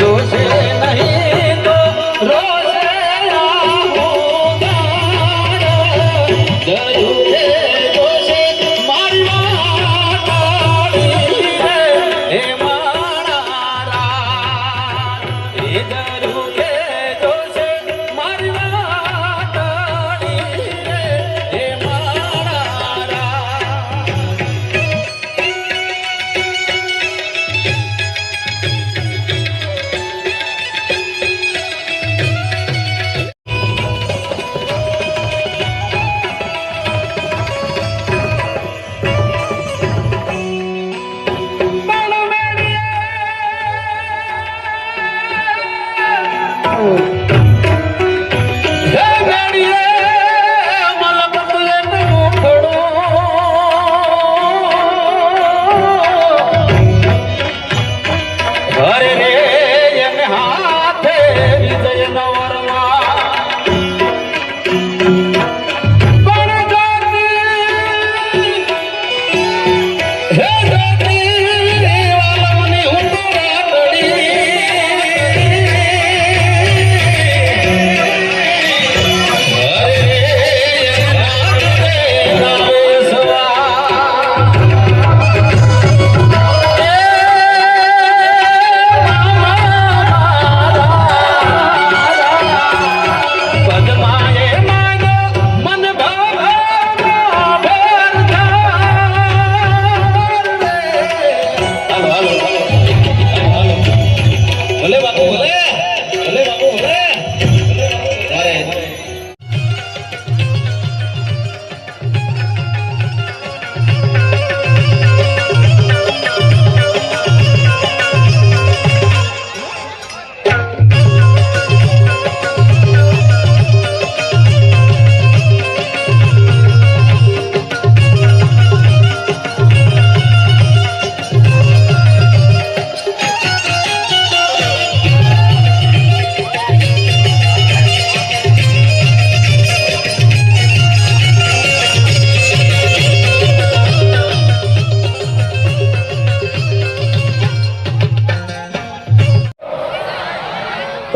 দোষে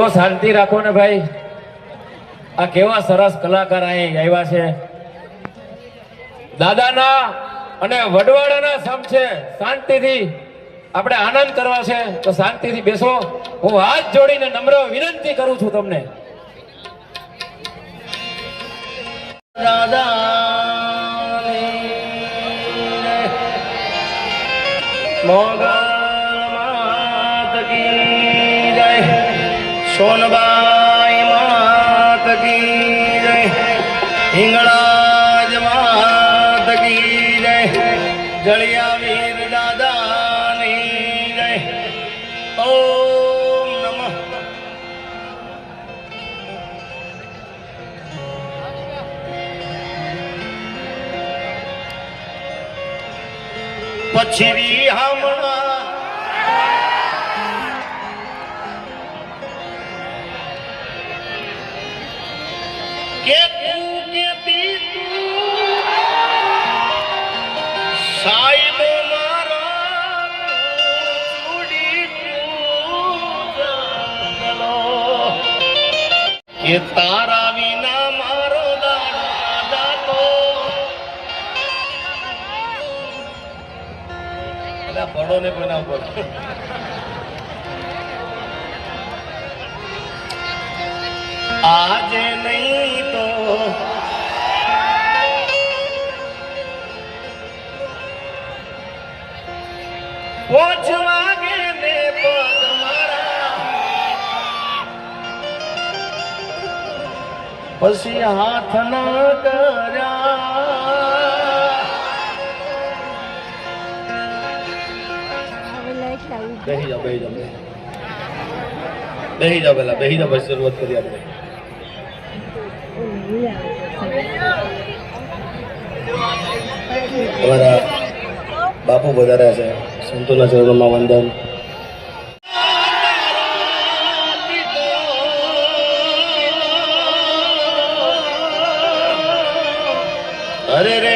તો શાંતિ રાખો ને ભાઈ. આ કેવા સરસ કલાકાર આવ્યા છે. દાદાના અને વડવાડાના સમ છે. શાંતિથી આપણે આનંદ કરવા છે. તો શાંતિથી બેસો. હું હાથ જોડીને નમ્ર વિનંતી કરું છું તમને. સોનબાઈ માત કી જય, હિંગળાજ માત કી જય, જળિયા વીર દાદાની જય. ઓમ પછી હમણાં કે તારા વિના મારો દાડો અલા, પડો ને કોઈના આજે નહીં તો વાગે પછી હાથ ન કર્યા બેહી જાઓ બેહી જાઓ બેહી જાઓ પેલા બેહી જાઓ પછી શરૂઆત કરી આપણે અમારા બાપુ વધારે છે સંતોના ચરણોમાં વંદન અરે રે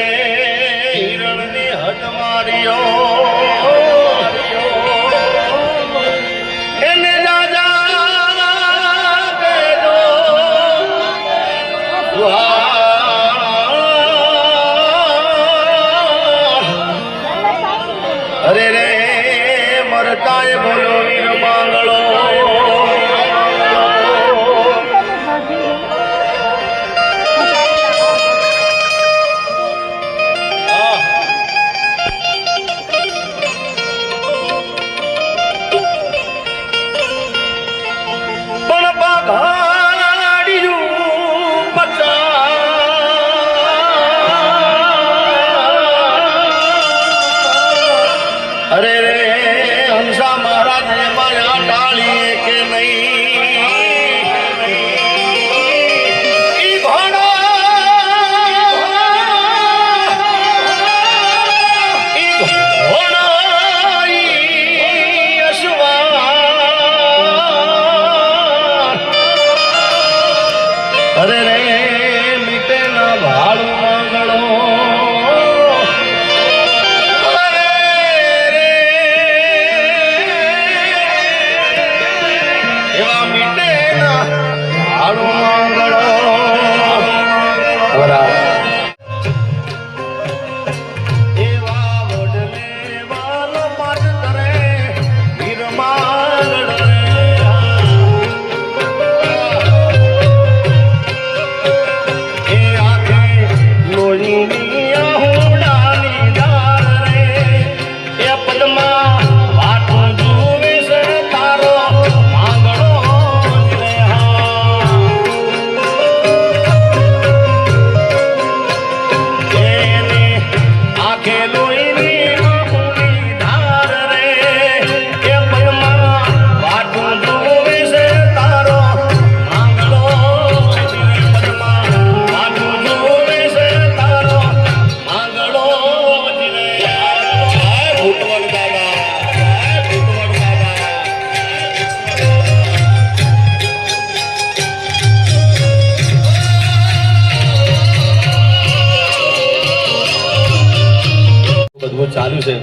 ચાલુ છે.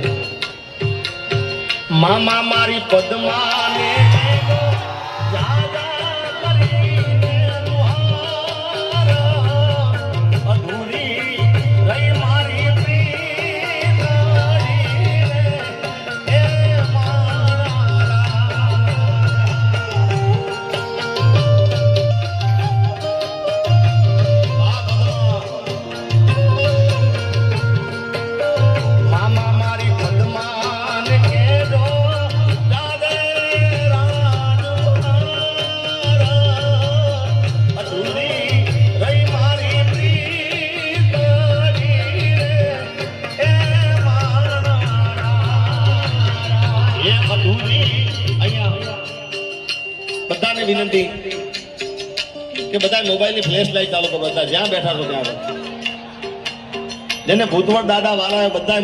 મામા મારી પદ્માને વિનંતી કે બધા મોબાઈલની ફ્લેશ લાઈટ ચાલુ કરો, બધા જ્યાં બેઠા છો ત્યાં જેને ભૂતવળ દાદા વાળા બધા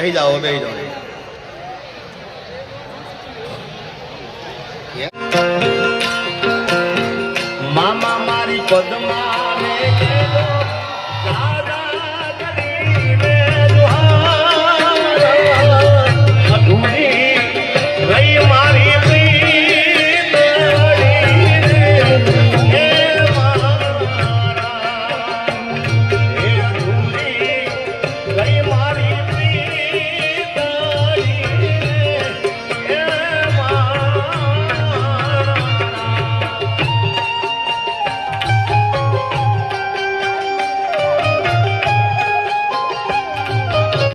અહીં જાઓ બે જાઓ. મામા મારી પદમા